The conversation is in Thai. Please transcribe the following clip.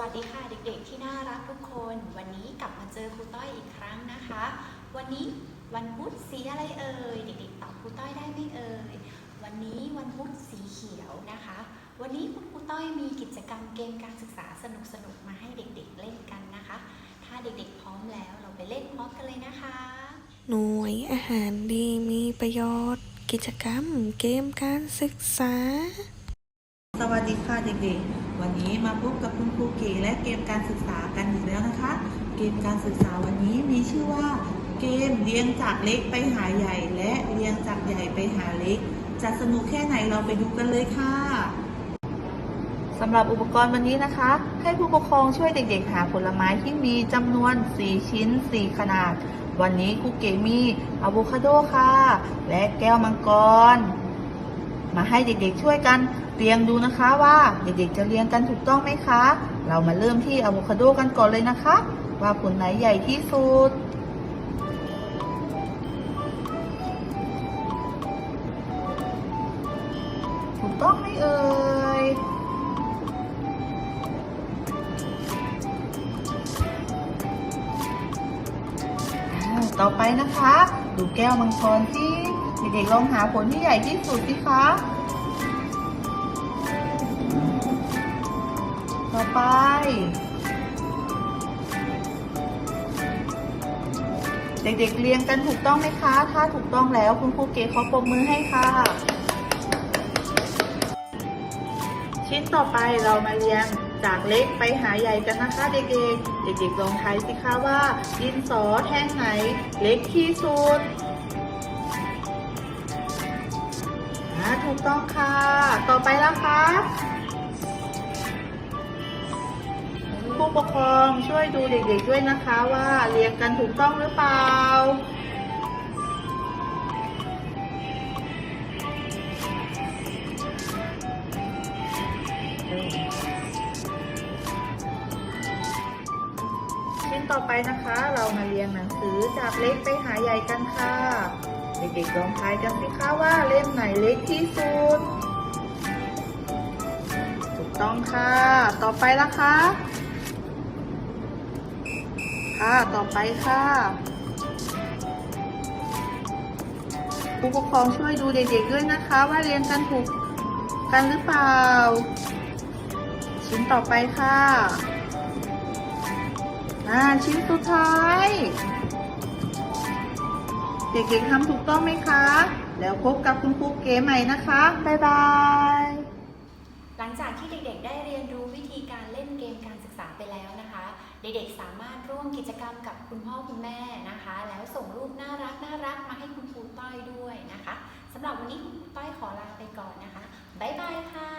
วัสดีค่ะเด็กๆที่น่ารักทุกคน วันนี้กลับมาเจอครูต้อยอีกครั้งนะคะ วันนี้วันพุธสีอะไรเอ่ยเด็กๆตอบครูต้อยได้ไหมเอ่ยวันนี้วันพุธสีเขียวนะคะ วันนี้คุณครูต้อยมีกิจกรรมเกมการศึกษาสนุกๆมาให้เด็กๆเล่นกันนะคะ ถ้าเด็กๆพร้อมแล้วเราไปเล่นพร้อมกันเลยนะคะ หน่วยอาหารดีมีประโยชน์ กิจกรรมเกมการศึกษา สวัสดีค่ะเด็กๆ วันนี้มาพบกับคุณครูเก๋และเกมการศึกษากันอีกแล้วนะคะ เกมการศึกษาวันนี้มีชื่อว่า เกมเรียงจากเล็กไปหาใหญ่ และเรียงจากใหญ่ไปหาเล็ก จะสนุกแค่ไหนเราไปดูกันเลยค่ะสำหรับอุปกรณ์วันนี้นะคะ ให้ผู้ปกครองช่วยเด็กๆ หาผลไม้ที่มีจำนวน 4 ชิ้น 4 ขนาด วันนี้ครูเก๋มีอะโวคาโดค่ะ และแก้วมังกร มาให้เด็กๆช่วยกันเรียงดูนะคะว่าเด็กๆจะเรียงกันถูกต้องไหมคะ เรามาเริ่มที่อะโวคาโดกันก่อนเลยนะคะ ว่าผลไหนใหญ่ที่สุดถูกต้องไหมเอ่ยต่อไปนะคะ ดูแก้วมังกรที่ เด็กๆลองหาผลที่ใหญ่ที่สุดสิคะ ต่อไป เด็กๆเรียงกันถูกต้องไหมคะ ถ้าถูกต้องแล้วคุณครูเก๋ขอปรบมือให้ค่ะ ชิ้นต่อไปเรามาเรียงจากเล็กไปหาใหญ่กันนะคะเด็กๆ เด็กๆลองทายสิคะว่าดินสอแท่งไหนเล็กที่สุด ถูกต้องค่ะ ต่อไปแล้วคะผู้ปกครองช่วยดูเด็กๆด้วยนะคะว่าเรียงกันถูกต้องหรือเปล่า ชิ้นต่อไปนะคะ เรามาเรียงหนังสือจากเล็กไปหาใหญ่กันค่ะ เด็กๆลองทายกันสิคะว่าเล่มไหนเล็กที่สุด ถูกต้องค่ะ ต่อไปละคะ ค่ะต่อไปค่ะผู้ปกครองช่วยดูเด็กๆด้วยนะคะ ว่าเรียนกันถูกกันหรือเปล่า ชิ้นต่อไปค่ะอ่าชิ้นสุดท้าย เด็กๆทำถูกต้องไหมคะ แล้วพบกับคุณครูเก๋ใหม่นะคะ บ๊ายบาย หลังจากที่เด็กๆ ได้เรียนรู้วิธีการเล่นเกมการศึกษาไปแล้วนะคะ เด็กๆ สามารถร่วมกิจกรรมกับคุณพ่อคุณแม่นะคะ แล้วส่งรูปน่ารักน่ารักมาให้คุณครูต้อยด้วยนะคะสำหรับวันนี้คุณครูต้อยขอลาไปก่อนนะคะ บ๊ายบายค่ะ